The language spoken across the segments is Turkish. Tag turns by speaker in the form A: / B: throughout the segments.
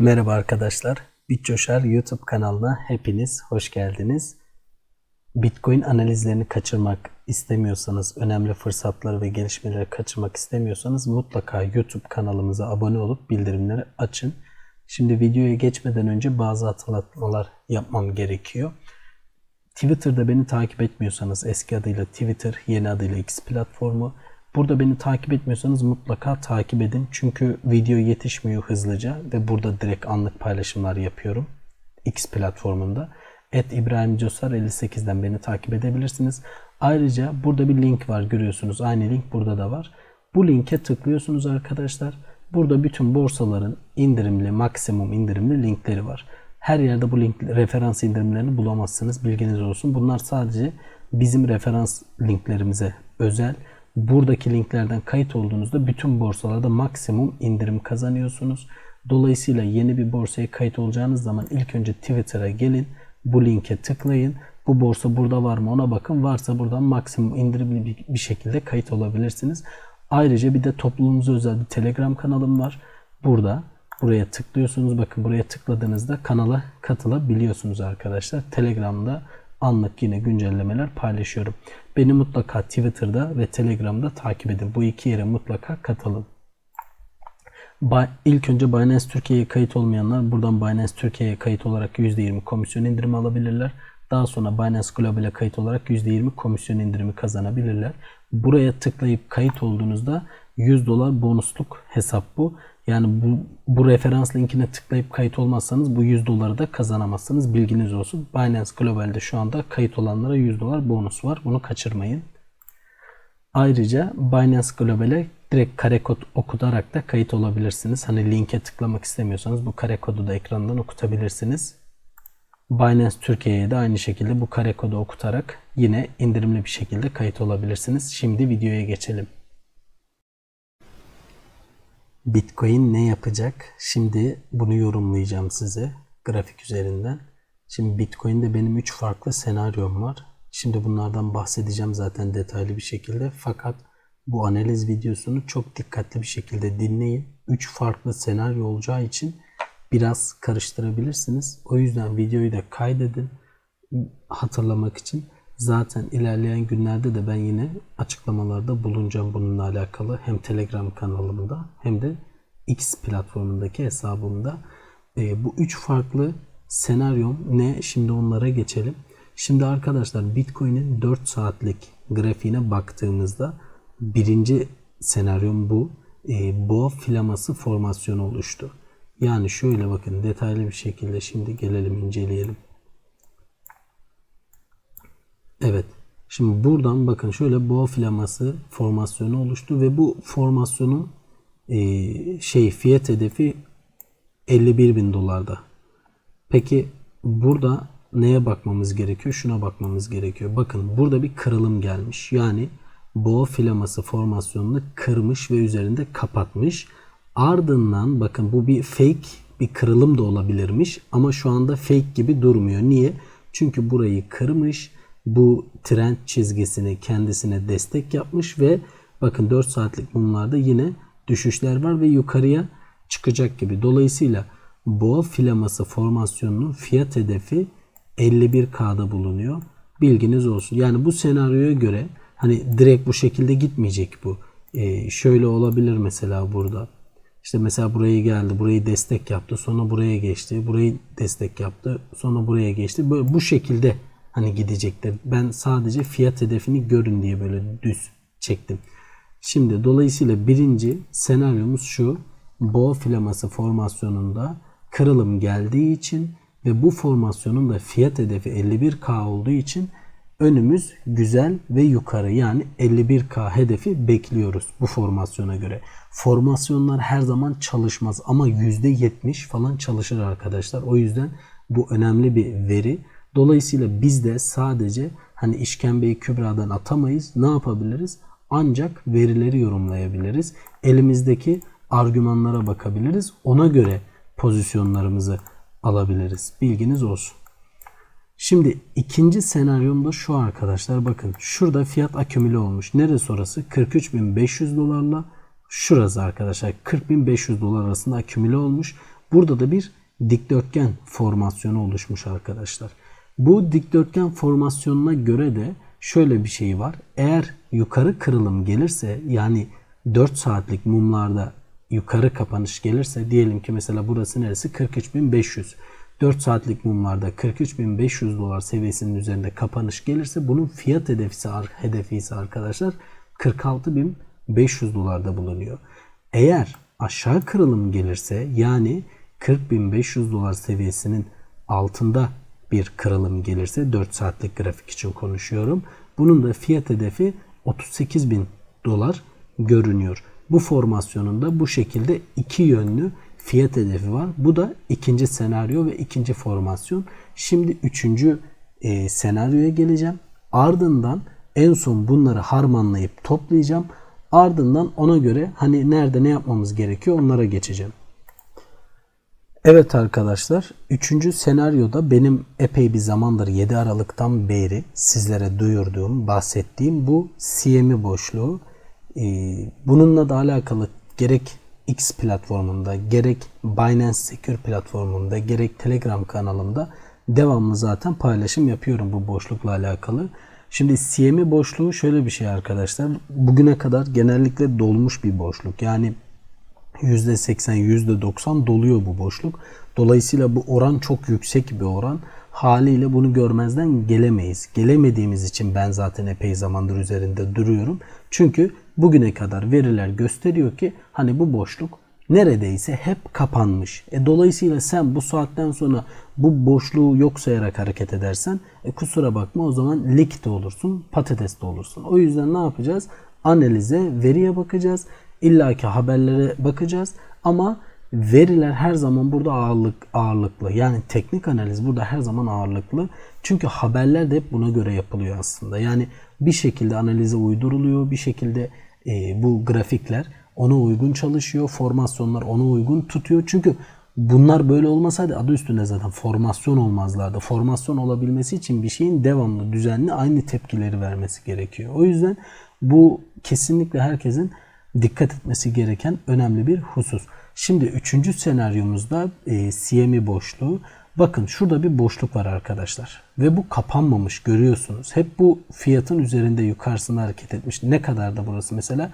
A: Merhaba arkadaşlar. BitCoşar YouTube kanalına hepiniz hoş geldiniz. Bitcoin analizlerini kaçırmak istemiyorsanız, önemli fırsatları ve gelişmeleri kaçırmak istemiyorsanız mutlaka YouTube kanalımıza abone olup bildirimleri açın. Şimdi videoya geçmeden önce bazı hatırlatmalar yapmam gerekiyor. Twitter'da beni takip etmiyorsanız eski adıyla Twitter, yeni adıyla X platformu. Burada beni takip etmiyorsanız mutlaka takip edin. Çünkü video yetişmiyor hızlıca ve burada direkt anlık paylaşımlar yapıyorum. X platformunda. Et İbrahim Cosar 58'den beni takip edebilirsiniz. Ayrıca burada bir link var görüyorsunuz. Aynı link burada da var. Bu linke tıklıyorsunuz arkadaşlar. Burada bütün borsaların indirimli, maksimum indirimli linkleri var. Her yerde bu link referans indirimlerini bulamazsınız. Bilginiz olsun. Bunlar sadece bizim referans linklerimize özel. Buradaki linklerden kayıt olduğunuzda bütün borsalarda maksimum indirim kazanıyorsunuz. Dolayısıyla yeni bir borsaya kayıt olacağınız zaman ilk önce Twitter'a gelin. Bu linke tıklayın. Bu borsa burada var mı ona bakın. Varsa buradan maksimum indirimli bir şekilde kayıt olabilirsiniz. Ayrıca bir de topluluğumuza özel bir Telegram kanalım var. Burada buraya tıklıyorsunuz. Bakın buraya tıkladığınızda kanala katılabiliyorsunuz arkadaşlar. Telegram'da anlık yine güncellemeler paylaşıyorum. Beni mutlaka Twitter'da ve Telegram'da takip edin. Bu iki yere mutlaka katılın. İlk önce Binance Türkiye'ye kayıt olmayanlar buradan Binance Türkiye'ye kayıt olarak %20 komisyon indirimi alabilirler. Daha sonra Binance Global'e kayıt olarak %20 komisyon indirimi kazanabilirler. Buraya tıklayıp kayıt olduğunuzda 100 dolar bonusluk hesap bu. Yani bu, bu referans linkine tıklayıp kayıt olmazsanız bu 100 doları da kazanamazsınız. Bilginiz olsun. Binance Global'de şu anda kayıt olanlara 100 dolar bonus var. Bunu kaçırmayın. Ayrıca Binance Global'e direkt kare kod okutarak da kayıt olabilirsiniz. Hani linke tıklamak istemiyorsanız bu kare kodu da ekrandan okutabilirsiniz. Binance Türkiye'ye de aynı şekilde bu kare kodu okutarak yine indirimli bir şekilde kayıt olabilirsiniz. Şimdi videoya geçelim. Bitcoin ne yapacak? Şimdi bunu yorumlayacağım size grafik üzerinden. Şimdi Bitcoin'de benim 3 farklı senaryom var. Şimdi bunlardan bahsedeceğim zaten detaylı bir şekilde. Fakat bu analiz videosunu çok dikkatli bir şekilde dinleyin. 3 farklı senaryo olacağı için biraz karıştırabilirsiniz. O yüzden videoyu da kaydedin hatırlamak için. Zaten ilerleyen günlerde de ben yine açıklamalarda bulunacağım bununla alakalı. Hem Telegram kanalımda hem de X platformundaki hesabımda. E, bu üç farklı senaryom ne? Şimdi onlara geçelim. Şimdi arkadaşlar Bitcoin'in 4 saatlik grafiğine baktığımızda birinci senaryom bu. E, boğa filaması formasyonu oluştu. Yani şöyle bakın detaylı bir şekilde şimdi gelelim inceleyelim. Evet. Şimdi buradan bakın şöyle boğa filaması formasyonu oluştu ve bu formasyonun e, şey fiyat hedefi 51 bin dolarda. Peki burada neye bakmamız gerekiyor? Şuna bakmamız gerekiyor. Bakın burada bir kırılım gelmiş. Yani boğa filaması formasyonunu kırmış ve üzerinde kapatmış. Ardından bakın bu bir fake bir kırılım da olabilirmiş ama şu anda fake gibi durmuyor. Niye? Çünkü burayı kırmış bu trend çizgisini kendisine destek yapmış ve bakın 4 saatlik mumlarda yine düşüşler var ve yukarıya çıkacak gibi. Dolayısıyla boğa filaması formasyonunun fiyat hedefi 51K'da bulunuyor. Bilginiz olsun. Yani bu senaryoya göre hani direkt bu şekilde gitmeyecek bu. Ee, şöyle olabilir mesela burada. İşte mesela buraya geldi, burayı destek yaptı, sonra buraya geçti, burayı destek yaptı, sonra buraya geçti. Böyle bu şekilde hani gidecektir. Ben sadece fiyat hedefini görün diye böyle düz çektim. Şimdi dolayısıyla birinci senaryomuz şu. Boğa filaması formasyonunda kırılım geldiği için ve bu formasyonun da fiyat hedefi 51K olduğu için önümüz güzel ve yukarı yani 51K hedefi bekliyoruz bu formasyona göre. Formasyonlar her zaman çalışmaz ama %70 falan çalışır arkadaşlar. O yüzden bu önemli bir veri. Dolayısıyla biz de sadece hani işkembeyi kübradan atamayız. Ne yapabiliriz? Ancak verileri yorumlayabiliriz. Elimizdeki argümanlara bakabiliriz. Ona göre pozisyonlarımızı alabiliriz. Bilginiz olsun. Şimdi ikinci senaryomda şu arkadaşlar bakın şurada fiyat akümüle olmuş. Neresi orası? 43.500 dolarla şurası arkadaşlar 40.500 dolar arasında akümüle olmuş. Burada da bir dikdörtgen formasyonu oluşmuş arkadaşlar. Bu dikdörtgen formasyonuna göre de şöyle bir şey var. Eğer yukarı kırılım gelirse yani 4 saatlik mumlarda yukarı kapanış gelirse diyelim ki mesela burası neresi 43.500 4 saatlik mumlarda 43.500 dolar seviyesinin üzerinde kapanış gelirse bunun fiyat hedefi, hedefi ise arkadaşlar 46.500 dolarda bulunuyor. Eğer aşağı kırılım gelirse yani 40.500 dolar seviyesinin altında bir kırılım gelirse 4 saatlik grafik için konuşuyorum. Bunun da fiyat hedefi 38.000 dolar görünüyor. Bu formasyonunda bu şekilde iki yönlü fiyat hedefi var. Bu da ikinci senaryo ve ikinci formasyon. Şimdi üçüncü e, senaryoya geleceğim. Ardından en son bunları harmanlayıp toplayacağım. Ardından ona göre hani nerede ne yapmamız gerekiyor onlara geçeceğim. Evet arkadaşlar, üçüncü senaryoda benim epey bir zamandır 7 Aralık'tan beri sizlere duyurduğum, bahsettiğim bu CME boşluğu. Ee, bununla da alakalı gerek X platformunda, gerek Binance Secure platformunda, gerek Telegram kanalımda devamlı zaten paylaşım yapıyorum bu boşlukla alakalı. Şimdi CME boşluğu şöyle bir şey arkadaşlar. Bugüne kadar genellikle dolmuş bir boşluk. Yani %80, %90 doluyor bu boşluk. Dolayısıyla bu oran çok yüksek bir oran. Haliyle bunu görmezden gelemeyiz. Gelemediğimiz için ben zaten epey zamandır üzerinde duruyorum. Çünkü bugüne kadar veriler gösteriyor ki hani bu boşluk neredeyse hep kapanmış. E, dolayısıyla sen bu saatten sonra bu boşluğu yok sayarak hareket edersen e, kusura bakma o zaman likit olursun, patates de olursun. O yüzden ne yapacağız? Analize, veriye bakacağız. İlla ki haberlere bakacağız ama veriler her zaman burada ağırlık ağırlıklı. Yani teknik analiz burada her zaman ağırlıklı. Çünkü haberler de hep buna göre yapılıyor aslında. Yani bir şekilde analize uyduruluyor, bir şekilde e, bu grafikler ona uygun çalışıyor, formasyonlar ona uygun tutuyor. Çünkü bunlar böyle olmasaydı adı üstünde zaten formasyon olmazlardı. Formasyon olabilmesi için bir şeyin devamlı, düzenli aynı tepkileri vermesi gerekiyor. O yüzden bu kesinlikle herkesin dikkat etmesi gereken önemli bir husus. Şimdi üçüncü senaryomuzda e, CME boşluğu. Bakın şurada bir boşluk var arkadaşlar. Ve bu kapanmamış görüyorsunuz. Hep bu fiyatın üzerinde yukarısında hareket etmiş. Ne kadar da burası mesela?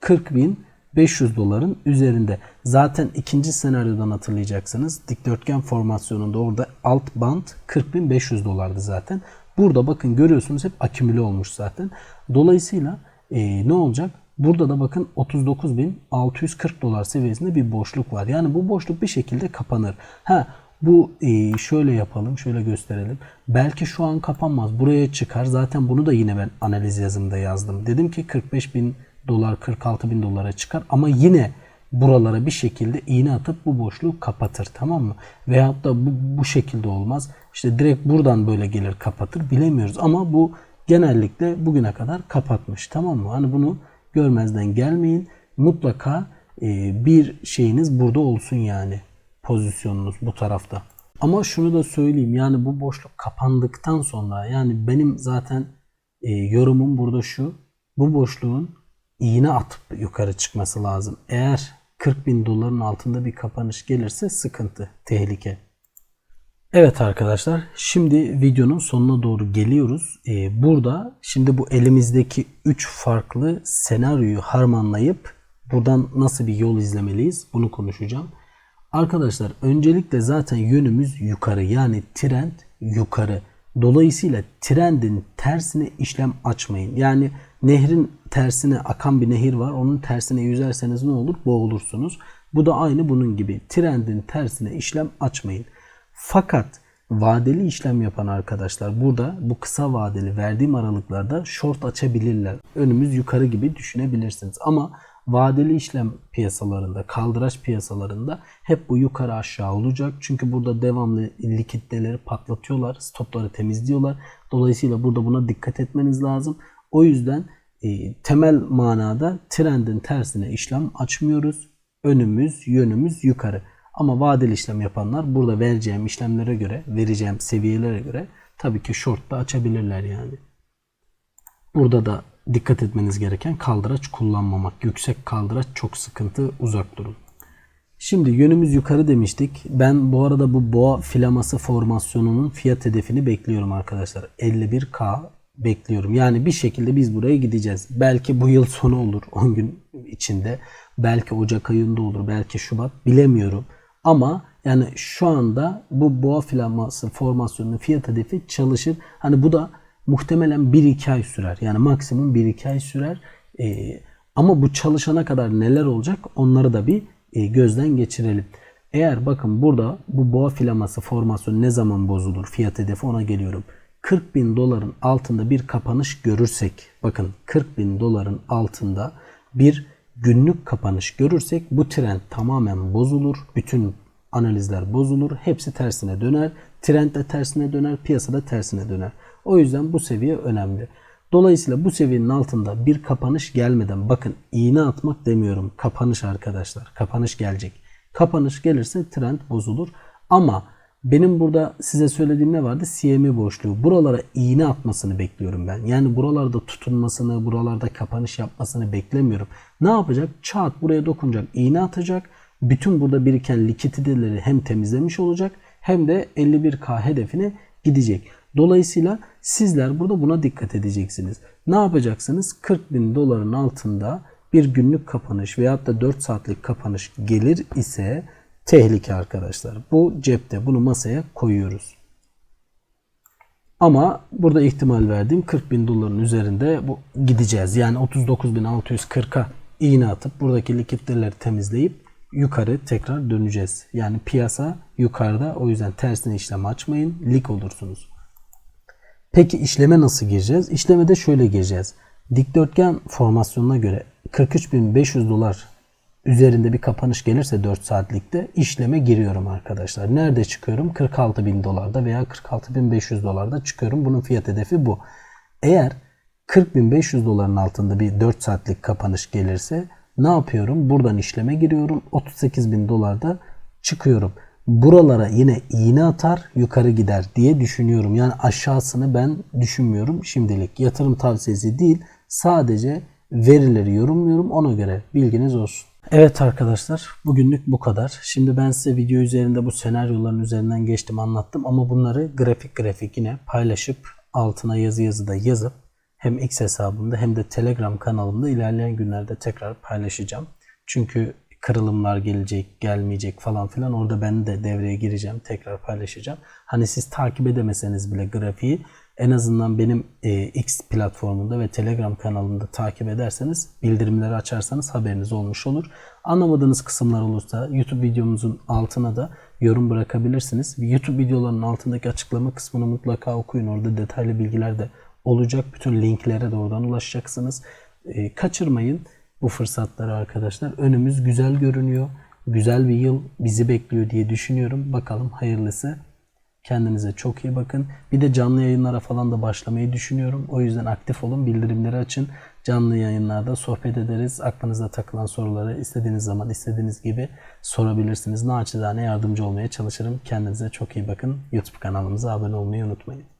A: 40.500 doların üzerinde. Zaten ikinci senaryodan hatırlayacaksınız. Dikdörtgen formasyonunda orada alt band 40.500 dolardı zaten. Burada bakın görüyorsunuz hep akümüle olmuş zaten. Dolayısıyla e, ne olacak? Burada da bakın 39.640 dolar seviyesinde bir boşluk var. Yani bu boşluk bir şekilde kapanır. Ha bu e, şöyle yapalım, şöyle gösterelim. Belki şu an kapanmaz. Buraya çıkar. Zaten bunu da yine ben analiz yazımda yazdım. Dedim ki 45 bin dolar, 46 bin dolara çıkar. Ama yine buralara bir şekilde iğne atıp bu boşluğu kapatır. Tamam mı? Veyahut da bu, bu şekilde olmaz. İşte direkt buradan böyle gelir kapatır. Bilemiyoruz. Ama bu genellikle bugüne kadar kapatmış. Tamam mı? Hani bunu görmezden gelmeyin. Mutlaka e, bir şeyiniz burada olsun yani pozisyonunuz bu tarafta. Ama şunu da söyleyeyim yani bu boşluk kapandıktan sonra yani benim zaten e, yorumum burada şu. Bu boşluğun iğne atıp yukarı çıkması lazım. Eğer 40 bin doların altında bir kapanış gelirse sıkıntı, tehlike. Evet arkadaşlar şimdi videonun sonuna doğru geliyoruz. Ee, burada şimdi bu elimizdeki 3 farklı senaryoyu harmanlayıp buradan nasıl bir yol izlemeliyiz bunu konuşacağım. Arkadaşlar öncelikle zaten yönümüz yukarı yani trend yukarı. Dolayısıyla trendin tersine işlem açmayın. Yani nehrin tersine akan bir nehir var. Onun tersine yüzerseniz ne olur? Boğulursunuz. Bu da aynı bunun gibi. Trendin tersine işlem açmayın. Fakat vadeli işlem yapan arkadaşlar burada bu kısa vadeli verdiğim aralıklarda short açabilirler. Önümüz yukarı gibi düşünebilirsiniz. Ama vadeli işlem piyasalarında, kaldıraç piyasalarında hep bu yukarı aşağı olacak. Çünkü burada devamlı likitleri patlatıyorlar, stopları temizliyorlar. Dolayısıyla burada buna dikkat etmeniz lazım. O yüzden e, temel manada trendin tersine işlem açmıyoruz. Önümüz, yönümüz yukarı. Ama vadeli işlem yapanlar burada vereceğim işlemlere göre, vereceğim seviyelere göre tabii ki short da açabilirler yani. Burada da dikkat etmeniz gereken kaldıraç kullanmamak. Yüksek kaldıraç çok sıkıntı uzak durun. Şimdi yönümüz yukarı demiştik. Ben bu arada bu boğa filaması formasyonunun fiyat hedefini bekliyorum arkadaşlar. 51k bekliyorum. Yani bir şekilde biz buraya gideceğiz. Belki bu yıl sonu olur 10 gün içinde. Belki Ocak ayında olur. Belki Şubat bilemiyorum. Ama yani şu anda bu boğa filaması formasyonunun fiyat hedefi çalışır. Hani bu da muhtemelen 1-2 ay sürer. Yani maksimum 1-2 ay sürer. Ee, ama bu çalışana kadar neler olacak onları da bir e, gözden geçirelim. Eğer bakın burada bu boğa filaması formasyonu ne zaman bozulur? Fiyat hedefi ona geliyorum. 40 bin doların altında bir kapanış görürsek bakın 40 bin doların altında bir günlük kapanış görürsek bu trend tamamen bozulur. Bütün analizler bozulur. Hepsi tersine döner. Trend de tersine döner. Piyasa da tersine döner. O yüzden bu seviye önemli. Dolayısıyla bu seviyenin altında bir kapanış gelmeden bakın iğne atmak demiyorum. Kapanış arkadaşlar. Kapanış gelecek. Kapanış gelirse trend bozulur. Ama benim burada size söylediğim ne vardı? CME boşluğu. Buralara iğne atmasını bekliyorum ben. Yani buralarda tutunmasını, buralarda kapanış yapmasını beklemiyorum. Ne yapacak? Çat buraya dokunacak, iğne atacak. Bütün burada biriken likiditeleri hem temizlemiş olacak hem de 51K hedefine gidecek. Dolayısıyla sizler burada buna dikkat edeceksiniz. Ne yapacaksınız? 40 bin doların altında bir günlük kapanış veyahut da 4 saatlik kapanış gelir ise tehlike arkadaşlar. Bu cepte bunu masaya koyuyoruz. Ama burada ihtimal verdiğim 40 bin doların üzerinde bu gideceğiz. Yani 39.640'a iğne atıp buradaki likiditeleri temizleyip yukarı tekrar döneceğiz. Yani piyasa yukarıda o yüzden tersine işlem açmayın. Lik olursunuz. Peki işleme nasıl gireceğiz? İşleme de şöyle gireceğiz. Dikdörtgen formasyonuna göre 43.500 dolar üzerinde bir kapanış gelirse 4 saatlikte işleme giriyorum arkadaşlar. Nerede çıkıyorum? 46.000 dolarda veya 46.500 dolarda çıkıyorum. Bunun fiyat hedefi bu. Eğer 40.500 doların altında bir 4 saatlik kapanış gelirse ne yapıyorum? Buradan işleme giriyorum. 38.000 dolarda çıkıyorum. Buralara yine iğne atar yukarı gider diye düşünüyorum. Yani aşağısını ben düşünmüyorum şimdilik. Yatırım tavsiyesi değil. Sadece verileri yorumluyorum. Ona göre bilginiz olsun. Evet arkadaşlar bugünlük bu kadar. Şimdi ben size video üzerinde bu senaryoların üzerinden geçtim anlattım ama bunları grafik grafik yine paylaşıp altına yazı yazı da yazıp hem X hesabımda hem de Telegram kanalımda ilerleyen günlerde tekrar paylaşacağım. Çünkü kırılımlar gelecek, gelmeyecek falan filan orada ben de devreye gireceğim, tekrar paylaşacağım. Hani siz takip edemeseniz bile grafiği en azından benim e, X platformunda ve Telegram kanalında takip ederseniz bildirimleri açarsanız haberiniz olmuş olur. Anlamadığınız kısımlar olursa YouTube videomuzun altına da yorum bırakabilirsiniz. YouTube videolarının altındaki açıklama kısmını mutlaka okuyun. Orada detaylı bilgiler de olacak. Bütün linklere de oradan ulaşacaksınız. E, kaçırmayın bu fırsatları arkadaşlar. Önümüz güzel görünüyor. Güzel bir yıl bizi bekliyor diye düşünüyorum. Bakalım hayırlısı. Kendinize çok iyi bakın. Bir de canlı yayınlara falan da başlamayı düşünüyorum. O yüzden aktif olun, bildirimleri açın. Canlı yayınlarda sohbet ederiz. Aklınıza takılan soruları istediğiniz zaman istediğiniz gibi sorabilirsiniz. Naçizane yardımcı olmaya çalışırım. Kendinize çok iyi bakın. YouTube kanalımıza abone olmayı unutmayın.